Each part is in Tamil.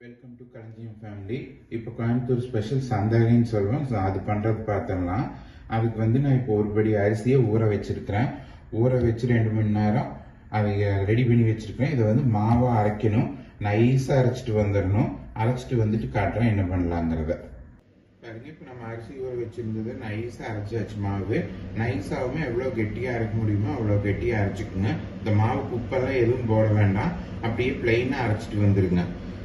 வெல்கம் டு களஞ்சியம் ஃபேமிலி இப்போ கோயம்புத்தூர் ஸ்பெஷல் சந்தாகின்னு சொல்லுவோம். அது பண்ணுறது பார்த்தோம்னா அதுக்கு வந்து நான் இப்போ ஒரு படி அரிசியை ஊற வச்சிருக்கிறேன். ஊற வச்சு ரெண்டு மணி நேரம் அதை ரெடி பண்ணி வச்சுருக்கேன் இதை வந்து மாவை அரைக்கணும். நைஸாக அரைச்சிட்டு வந்துடணும். அரைச்சிட்டு வந்துட்டு காட்டுறேன். என்ன பண்ணலாங்கிறத பாருங்க இப்போ நம்ம அரிசி ஊற வச்சுருந்தது நைஸாக அரைச்சாச்சு மாவு. நைஸாகவும் எவ்வளோ கெட்டியாக அரைக்க முடியுமோ அவ்வளோ கெட்டியாக அரைச்சிக்கோங்க. இந்த மாவு குப்பெல்லாம் எதுவும் போட வேண்டாம். அப்படியே பிளெயினாக அரைச்சிட்டு வந்துருங்க.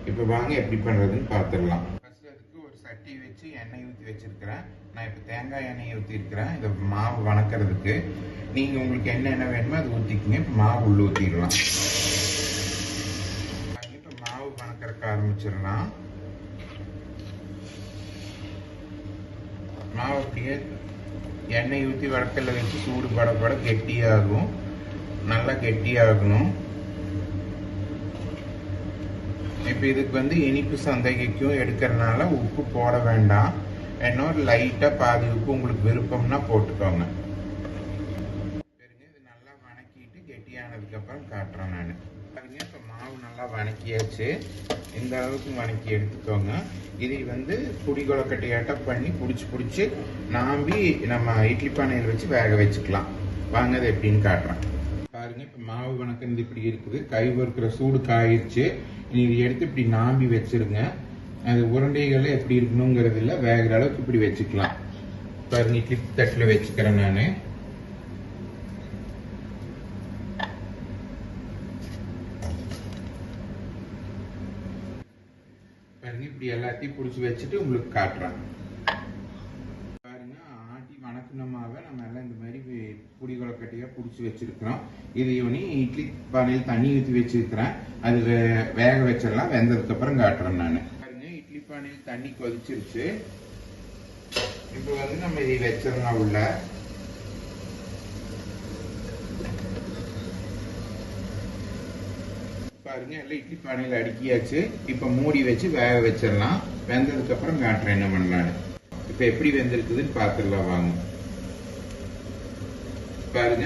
இப்போ வாங்க எப்படி பண்ணுறதுன்னு பார்த்துடலாம் ஃபஸ்ட்டு அதுக்கு ஒரு சட்டி வச்சு எண்ணெய் ஊற்றி வச்சிருக்கிறேன். நான் இப்போ தேங்காய் எண்ணெய் ஊற்றிருக்கிறேன் இதை மாவு வணக்கிறதுக்கு. நீங்கள் உங்களுக்கு என்ன என்ன வேணுமோ அது ஊற்றிக்கிங்க இப்போ மாவு உள்ளே ஊற்றிடலாம் இப்போ மாவு வணக்கறக்க ஆரம்பிச்சிடலாம். மாவு அப்படியே எண்ணெய் ஊற்றி வடக்கல்ல வச்சு சூடு பட பட கெட்டியாகும். நல்லா கெட்டியாகணும். இப்போ இதுக்கு வந்து இனிப்பு சந்தைக்கும் எடுக்கிறதுனால உப்பு போட வேண்டாம். இன்னொரு லைட்டாக பாதி உப்பு உங்களுக்கு விருப்பம்னா போட்டுக்கோங்க. சரிங்க இது நல்லா வணக்கிட்டு கெட்டியானதுக்கப்புறம் காட்டுறேன் நான். பாருங்க இப்போ மாவு நல்லா வணக்கியாச்சு. இந்த அளவுக்கு வணக்கி எடுத்துக்கோங்க. இதை வந்து புடி கொலக்கட்டையாட்டம் பண்ணி பிடிச்சி பிடிச்சி நாம்பி நம்ம இட்லி பானையில் வச்சு வேக வச்சுக்கலாம். வாங்க அது எப்படின்னு காட்டுறேன். பாருங்க இப்போ மாவு வணக்கிறது இப்படி இருக்குது. கை பொறுக்கிற சூடு காயிடுச்சு இதை எடுத்து இப்படி நாம்பி வச்சிருங்க. அது உருண்டைகள் எப்படி இருக்கணுங்கிறது இல்லை வேகிற அளவுக்கு இப்படி வச்சுக்கலாம். பாருங்க இட்லி தட்டில் வச்சுக்கிறேன் நான். பாருங்க இப்படி எல்லாத்தையும் பிடிச்சி வச்சுட்டு உங்களுக்கு காட்டுறேன் பாருங்க ஆட்டி வணக்கினமாவே நம்ம எல்லாம் இந்த மாதிரி புடி கொலக்கட்டையா பிடிச்சி வச்சிருக்கிறோம். இது இவனி இட்லி பானையில் தண்ணி ஊற்றி வச்சிருக்கிறேன். அது வே- வேக வச்சிடலாம். வெந்ததுக்கு அப்புறம் காட்டுறேன் நான். பாருங்க இட்லி பானையில் தண்ணி கொதிச்சிருச்சு. இப்போ வந்து நம்ம இதை வச்சிடலாம் உள்ள. பாருங்க எல்லாம் இட்லி பானையில் அடுக்கியாச்சு. இப்போ மூடி வச்சு வேக வச்சிடலாம். வெந்ததுக்கு அப்புறம் காட்டுறேன் என்ன பண்ணலான்னு இப்போ எப்படி வெந்திருக்குதுன்னு பார்த்துடலாம் வாங்க. பாருங்க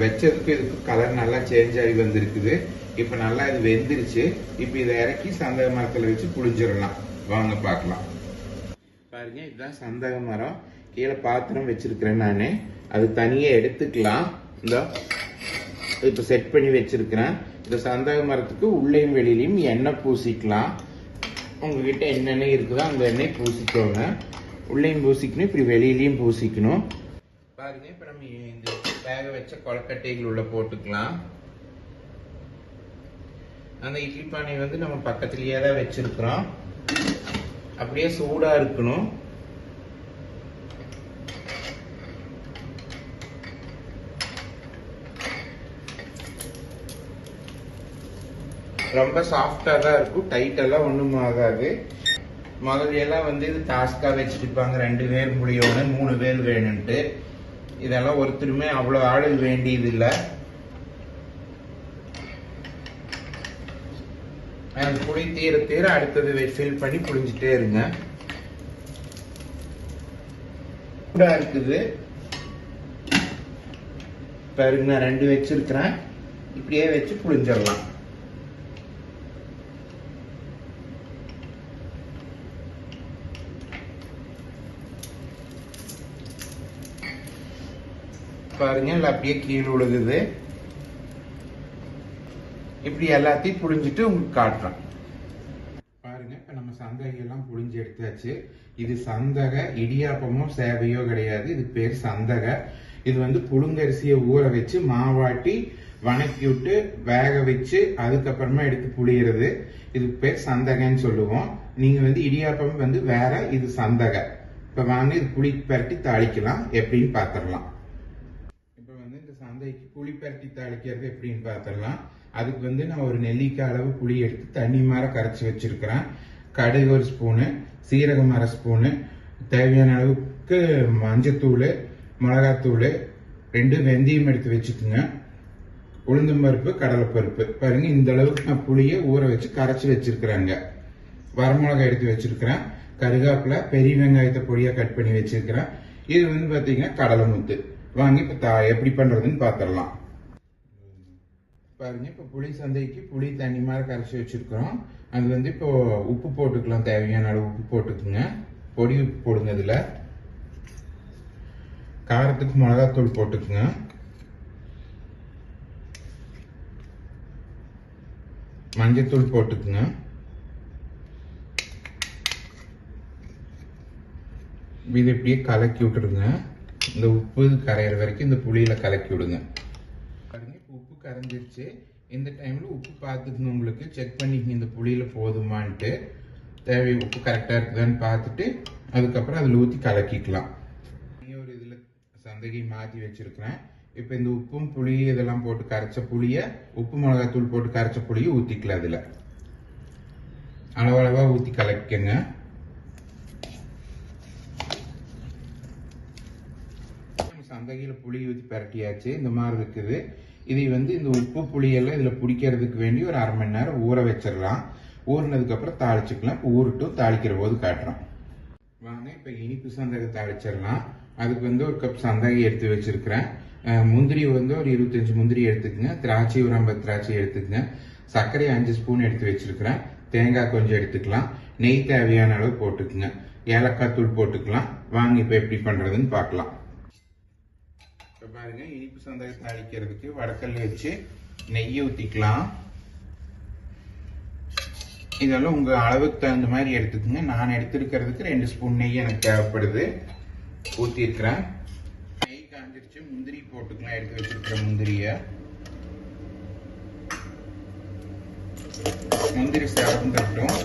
வச்சதுக்கு இதுக்கு கலர் நல்லா சேஞ்ச் ஆகி வந்திருக்குது. இப்போ நல்லா இது வெந்துருச்சு. இப்போ இதை இறக்கி சந்தக மரத்தில் வச்சு புளிஞ்சிடலாம் வாங்க பார்க்கலாம். பாருங்க இதுதான் சந்தக மரம். கீழே பாத்திரம் வச்சிருக்கிறேன் நான். அது தனியாக எடுத்துக்கலாம். இந்த இப்போ செட் பண்ணி வச்சிருக்கிறேன். இந்த சந்தக மரத்துக்கு உள்ளேயும் வெளியிலையும் எண்ணெய் பூசிக்கலாம். உங்ககிட்ட என்னென்ன இருக்குதோ அந்த எண்ணெய் பூசிக்கோங்க. உள்ளேயும் பூசிக்கணும் இப்படி வெளியிலையும் பூசிக்கணும். பாருங்க இப்போ நம்ம இந்த வேக வச்ச கொலக்கட்டைகள் உள்ள போட்டுக்கலாம். அந்த இட்லி பானை வந்து நம்ம பக்கத்துலயே தான் வச்சிருக்கிறோம். அப்படியே சூடா இருக்கணும். ரொம்ப சாஃப்டா தான் இருக்கும். டைட் எல்லாம் ஒண்ணும் ஆகாது. முதல்ல எல்லாம் வந்து இது டாஸ்கா வச்சிருப்பாங்க. ரெண்டு பேர் முடியணும் மூணு பேர் வேணும்ட்டு இதெல்லாம் ஒருத்தருமே அவ்வளோ ஆளுக வேண்டியது இல்லை அந்த புளி தீர தீர அடுத்தது ஃபில் பண்ணி புளிஞ்சிட்டே இருங்க. சூடா இருக்குது. பாருங்க நான் ரெண்டு வச்சிருக்கிறேன். இப்படியே வச்சு புளிஞ்சிடலாம் பாருங்க இல்லை அப்படியே கீழே விழுகுது. இப்படி எல்லாத்தையும் புழிஞ்சிட்டு உங்களுக்கு காட்டுறேன் பாருங்க இப்போ நம்ம சந்தகையெல்லாம் புழிஞ்சு எடுத்தாச்சு. இது சந்தக இடியாப்பமோ சேவையோ கிடையாது. இது பேர் சந்தக. இது வந்து புழுங்கரிசியை ஊற வச்சு மாவாட்டி வணக்கி விட்டு வேக வச்சு அதுக்கப்புறமா எடுத்து புளியறது இது பேர் சந்தகன்னு சொல்லுவோம். நீங்கள் வந்து இடியாப்பம் வந்து வேற இது சந்தக. இப்போ வாங்க இது புளி பரட்டி தாளிக்கலாம். எப்படின்னு பார்த்துடலாம் இந்த புளி பரட்டி தாளிக்கிறது எப்படின்னு பார்த்துடலாம். அதுக்கு வந்து நான் ஒரு நெல்லிக்காய் அளவு புளி எடுத்து தண்ணி மாற கரைச்சி வச்சிருக்கிறேன். கடுகு ஒரு ஸ்பூனு சீரகம் அரை ஸ்பூனு தேவையான அளவுக்கு மஞ்சத்தூள் மிளகாத்தூள் ரெண்டு வெந்தயம் எடுத்து வச்சுக்கோங்க. உளுந்தம்பருப்பு கடலைப்பருப்பு. பாருங்க இந்த அளவுக்கு நான் புளியை ஊற வச்சு கரைச்சி வச்சிருக்கிறேங்க. வரமிளகாய் எடுத்து வச்சிருக்கிறேன். கருகாப்பில் பெரிய வெங்காயத்தை பொடியாக கட் பண்ணி வச்சிருக்கிறேன். இது வந்து பார்த்தீங்கன்னா கடலை முத்து. வாங்கி இப்ப தா- எப்படி பண்றதுன்னு பாத்திரலாம். பாருங்க இப்போ புளி சந்தைக்கு புளி தண்ணி மாதிரி கரைச்சி வச்சிருக்கிறோம். அது வந்து இப்போ உப்பு போட்டுக்கலாம் தேவையான அளவு உப்பு போட்டுக்குங்க. பொடி உப்பு போடுங்க இதுல. காரத்துக்கு மிளகாத்தூள் போட்டுக்குங்க. மஞ்சத்தூள் போட்டுக்குங்க. இது இப்படியே கலக்கி விட்டுருங்க. இந்த உப்பு கரையிற வரைக்கும் இந்த புளியில கலக்கி விடுங்க. பாருங்க இப்போ உப்பு கரைஞ்சிருச்சு. இந்த டைம்ல உப்பு பார்த்துக்கணும் உங்களுக்கு செக் பண்ணிக்கங்க இந்த புளியில போதுமான்ட்டு. தேவை உப்பு கரெக்டா இருக்குதான்னு பார்த்துட்டு அதுக்கப்புறம் அதில் ஊற்றி கலக்கிக்கலாம். இனி ஒரு இதில் சந்தகி மாற்றி வச்சிருக்கிறேன். இப்போ இந்த உப்பும் புளி இதெல்லாம் போட்டு கரைச்ச புளியை உப்பு மிளகாத்தூள் போட்டு கரைச்ச புளியை ஊற்றிக்கலாம் அதில். அளவளவாக ஊற்றி கலக்கிக்கங்க. சந்தகையில் புளி ஊற்றி பரட்டியாச்சு. இந்த மாதிரி இருக்குது. இதை வந்து இந்த உப்பு புளியெல்லாம் இதில் பிடிக்கிறதுக்கு வேண்டி ஒரு அரை மணி நேரம் ஊற வச்சிடலாம். ஊறினதுக்கப்புறம் தாளிச்சுக்கலாம். இப்போ ஊறட்டும் தாளிக்கிற போது காட்டுறோம். வாங்க இப்போ இனிப்பு சந்தகை தாளிச்சிடலாம். அதுக்கு வந்து ஒரு கப் சந்தகை எடுத்து வச்சிருக்கிறேன். முந்திரி வந்து ஒரு இருபத்தஞ்சு முந்திரி எடுத்துக்கங்க. திராட்சை ஒரு ஐம்பது திராட்சை எடுத்துக்கங்க. சர்க்கரை அஞ்சு ஸ்பூன் எடுத்து வச்சிருக்கிறேன். தேங்காய் கொஞ்சம் எடுத்துக்கலாம். நெய் தேவையான அளவு போட்டுக்குங்க. ஏலக்காய் தூள் போட்டுக்கலாம். வாங்க இப்போ எப்படி பண்ணுறதுன்னு பார்க்கலாம். பாருங்க இனிப்பு சந்தகை தாளிக்கிறதுக்கு வடக்கல் வச்சு நெய் ஊற்றிக்கலாம் இதெல்லாம் உங்க அளவுக்கு தகுந்த மாதிரி எடுத்துக்கோங்க. நான் எடுத்திருக்கிறதுக்கு ரெண்டு ஸ்பூன் நெய் எனக்கு தேவைப்படுது. ஊற்றிருக்கிறேன் நெய் காஞ்சிருச்சு. முந்திரி போட்டுக்கலாம். எடுத்து வச்சிருக்கிற முந்திரிய. முந்திரி சேவந்துட்டோம்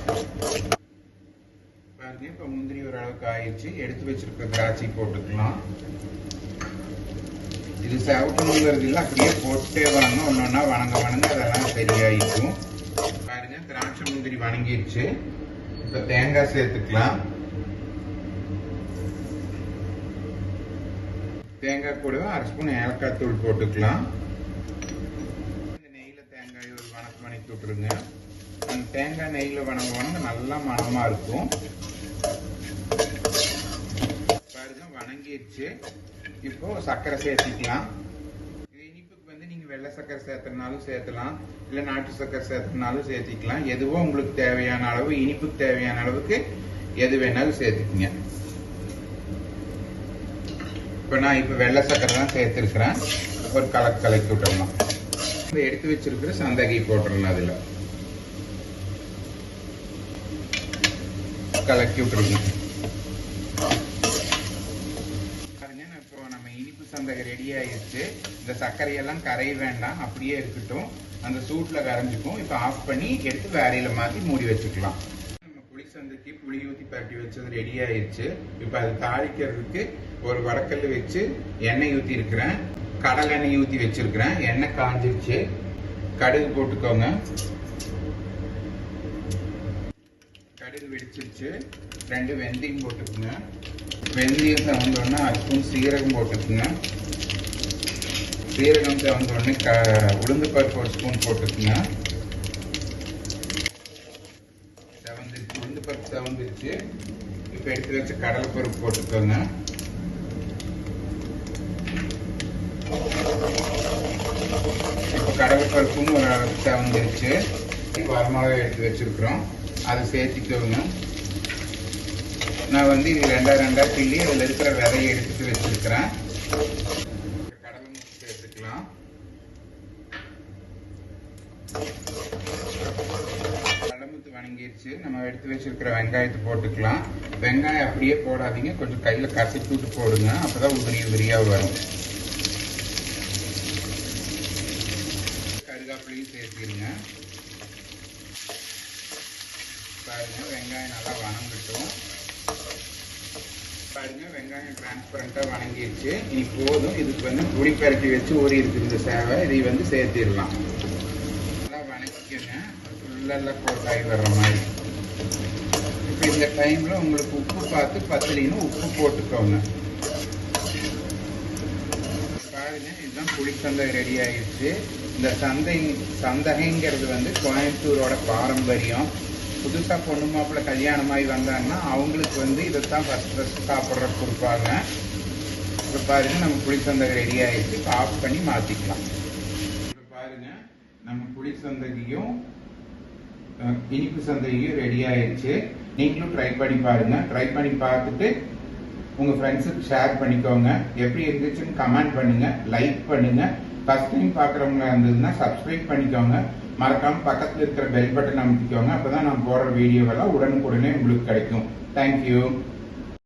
பாருங்க இப்ப முந்திரி ஓரளவுக்கு ஆயிடுச்சு. எடுத்து வச்சிருக்கிற திராட்சை போட்டுக்கலாம். இது செவக்கணுங்கிறது இல்லை அப்படியே போட்டே வாங்க ஒன்னொன்னா வணங்க வணங்க அதெல்லாம் சரியாயிருக்கும் பாருங்க திராட்சை முந்திரி வணங்கிடுச்சு இப்ப தேங்காய் சேர்த்துக்கலாம். தேங்காய் கூடவே அரை ஸ்பூன் ஏலக்காய் தூள் போட்டுக்கலாம். இந்த நெய்ல தேங்காய் ஒரு வணக்கம் வணக்கி விட்டுருங்க. அந்த தேங்காய் நெய்யில வணங்க வணங்க நல்லா மணமா இருக்கும். பாருங்க வணங்கிடுச்சு இப்போ சர்க்கரை சேர்த்திக்கலாம். இனிப்புக்கு வந்து நீங்க வெள்ளை சர்க்கரை சேர்த்தனாலும் சேர்த்தலாம் இல்ல நாட்டு சர்க்கரை சேர்த்தனாலும் சேர்த்திக்கலாம். எதுவோ உங்களுக்கு தேவையான அளவு இனிப்புக்கு தேவையான அளவுக்கு எது வேணாலும் சேர்த்துக்குங்க. இப்போ நான் இப்போ வெள்ளை சர்க்கரை தான் சேர்த்திருக்கிறேன். ஒரு கலக்கு கலக்கி விட்டுறலாம். எடுத்து வச்சிருக்கிற சந்தகை போட்டுறலாம் அதில். கலக்கி விட்டுருங்க பாருங்க நான் இப்போ நம்ம இனிப்பு ரெடி ஆயிடுச்சு இந்த சர்க்கரையெல்லாம் கரைய வேண்டாம் அப்படியே இருக்கட்டும். அந்த சூட்ல கரைஞ்சிக்கும் இப்போ ஆஃப் பண்ணி எடுத்து வேலையில மாத்தி மூடி வச்சுக்கலாம். நம்ம புளி சந்தைக்கு புளி ஊத்தி பரட்டி வச்சது ரெடி ஆயிடுச்சு இப்போ அது தாளிக்கிறதுக்கு ஒரு வடக்கல் வச்சு எண்ணெய் ஊத்தி இருக்கிறேன். கடல் எண்ணெய் ஊத்தி வச்சிருக்கிறேன். எண்ணெய் காஞ்சிருச்சு. கடுகு போட்டுக்கோங்க. கடுகு வெடிச்சிருச்சு. ரெண்டு வெந்தயம் போட்டுக்கோங்க. வெந்தயம் தகுந்தோடனே அரை சீரகம் போட்டுக்குங்க. சீரகம் தகுந்தோடனே க உளுந்து பருப்பு ஒரு ஸ்பூன் போட்டுக்குங்க. செவந்துருச்சு உளுந்து பருப்பு செவந்துருச்சு. இப்போ எடுத்து வச்சு கடலை பருப்பு போட்டுக்கோங்க. இப்போ கடலை பருப்பும் ஒரு அளவுக்கு செவந்துருச்சு வரமாக எடுத்து வச்சிருக்கிறோம். அதை சேர்த்துக்கோங்க. நான் வந்து இது ரெண்டா ரெண்டா கிள்ளி அதில் இருக்கிற விதையை எடுத்துட்டு வச்சிருக்கிறேன். கடலை முட்டு சேர்த்துக்கலாம் கடமுத்து வணங்கிருச்சு. நம்ம எடுத்து வச்சிருக்கிற வெங்காயத்தை போட்டுக்கலாம். வெங்காயம் அப்படியே போடாதீங்க. கொஞ்சம் கையில கசக்கி விட்டு போடுங்க. அப்பதான் உதிரி உதிரியா வரும். கருகாப்பிலையும் சேர்த்துருங்க. பாருங்க வெங்காயம் நல்லா வணங்கட்டும். வெங்காயம் டிரான்ஸ்பரண்டா வணங்கிடுச்சு இனி போதும் இதுக்கு வந்து புளி பரட்டி வச்சு ஊறி இருக்கிற இந்த சேவை. இதை வந்து சேர்த்திடலாம். நல்லா வணக்கிக்கங்க. ஃபுல்லெல்லாம் கோட்டாகி வர்ற மாதிரி. இப்போ இந்த டைமில் உங்களுக்கு உப்பு பார்த்து பத்தலின்னு உப்பு போட்டுக்கோங்க. பாருங்க இதுதான் புளிச்சந்தை ரெடி ஆயிடுச்சு. இந்த சந்தை சந்தகைங்கிறது வந்து கோயம்புத்தூரோட பாரம்பரியம். புதுசாக பொண்ணு மாப்பிள்ளை கல்யாணமாகி வந்தாங்கன்னா அவங்களுக்கு வந்து இதைத்தான் ஃபஸ்ட் ஃபர்ஸ்ட் சாப்பிட்ற கொடுப்பாங்க இப்போ பாருங்கள் நம்ம புளிச்சந்தகம் ரெடி ஆகிடுச்சு இப்போ ஆஃப் பண்ணி மாற்றிக்கலாம் இப்போ பாருங்கள் நம்ம புளிச்சந்தகியும் இனிப்பு சந்தகியும் ரெடி ஆயிடுச்சு. நீங்களும் ட்ரை பண்ணி பாருங்கள் ட்ரை பண்ணி பார்த்துட்டு உங்கள் ஃப்ரெண்ட்ஸுக்கு ஷேர் பண்ணிக்கோங்க. எப்படி இருந்துச்சுன்னு கமெண்ட் பண்ணுங்கள் லைக் பண்ணுங்கள் ஃபஸ்ட் டைம் பார்க்குறவங்களா இருந்ததுன்னா சப்ஸ்கிரைப் பண்ணிக்கோங்க. மறக்காம பக்கத்தில் இருக்கிற பெல் பட்டன் அப்போ அப்பதான் நான் போடுற வீடியோவெல்லாம் உடனுக்குடனே உங்களுக்கு கிடைக்கும். தேங்க்யூ